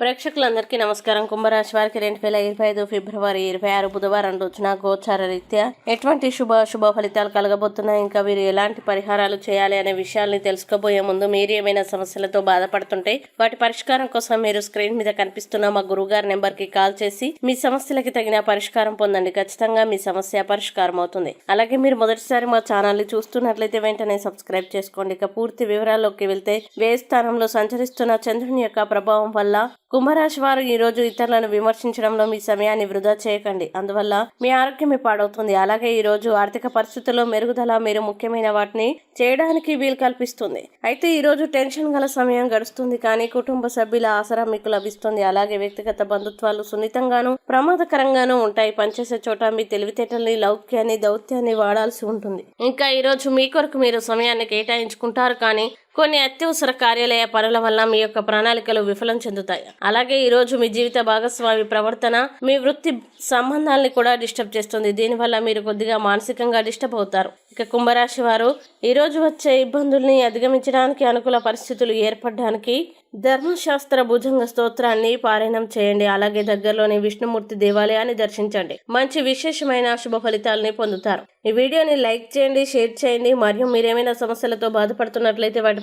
ప్రేక్షకులందరికీ నమస్కారం. కుంభరాశి వారికి రెండు వేల ఇరవై ఐదు ఫిబ్రవరి ఇరవై ఆరు బుధవారం రోజున గోచార రీత్యా ఎటువంటి శుభ శుభ ఫలితాలు కలగబోతున్నాయి? ఇంకా వీరు ఎలాంటి పరిహారాలు చేయాలి అనే విషయాల్ని తెలుసుకోబోయే ముందు మీరు ఏమైనా సమస్యలతో బాధపడుతుంటే వాటి పరిష్కారం కోసం మీరు స్క్రీన్ మీద కనిపిస్తున్న మా గురుగారి నెంబర్కి కాల్ చేసి మీ సమస్యలకి తగిన పరిష్కారం పొందండి. ఖచ్చితంగా మీ సమస్య పరిష్కారం అవుతుంది. అలాగే మీరు మొదటిసారి మా ఛానల్ని చూస్తున్నట్లయితే వెంటనే సబ్స్క్రైబ్ చేసుకోండి. ఇక పూర్తి వివరాల్లోకి వెళ్తే వే స్థానంలో సంచరిస్తున్న చంద్రుని యొక్క ప్రభావం వల్ల కుంభరాశి వారు ఈరోజు ఇతరులను విమర్శించడంలో మీ సమయాన్ని వృధా చేయకండి. అందువల్ల మీ ఆరోగ్యమే పాడవుతుంది. అలాగే ఈరోజు ఆర్థిక పరిస్థితుల్లో మెరుగుదల మీరు ముఖ్యమైన వాటిని చేయడానికి వీలు కల్పిస్తుంది. అయితే ఈరోజు టెన్షన్ గల సమయం గడుస్తుంది. కానీ కుటుంబ సభ్యుల ఆసరా మీకు లభిస్తుంది. అలాగే వ్యక్తిగత బంధుత్వాలు సున్నితంగాను ప్రమాదకరంగానూ ఉంటాయి. పనిచేసే చోట మీ తెలివితేటల్ని లౌక్యాన్ని దౌత్యాన్ని వాడాల్సి ఉంటుంది. ఇంకా ఈరోజు మీ కొరకు మీరు సమయాన్ని కేటాయించుకుంటారు. కానీ కొన్ని అత్యవసర కార్యాలయ పనుల వల్ల మీ యొక్క ప్రణాళికలు విఫలం చెందుతాయి. అలాగే ఈ రోజు మీ జీవిత భాగస్వామి ప్రవర్తన మీ వృత్తి సంబంధాలని కూడా డిస్టర్బ్ చేస్తుంది. దీనివల్ల మీరు కొద్దిగా మానసికంగా డిస్టర్బ్ అవుతారు. ఇక కుంభరాశి వారు ఈ రోజు వచ్చే ఇబ్బందుల్ని అధిగమించడానికి అనుకూల పరిస్థితులు ఏర్పడడానికి ధర్మశాస్త్ర భుజంగ స్తోత్రాన్ని పారాయణం చేయండి. అలాగే దగ్గరలోని విష్ణుమూర్తి దేవాలయాన్ని దర్శించండి. మంచి విశేషమైన శుభ ఫలితాలని పొందుతారు. ఈ వీడియోని లైక్ చేయండి షేర్ చేయండి. మరియు మీరేమైనా సమస్యలతో బాధపడుతున్నట్లయితే వాటి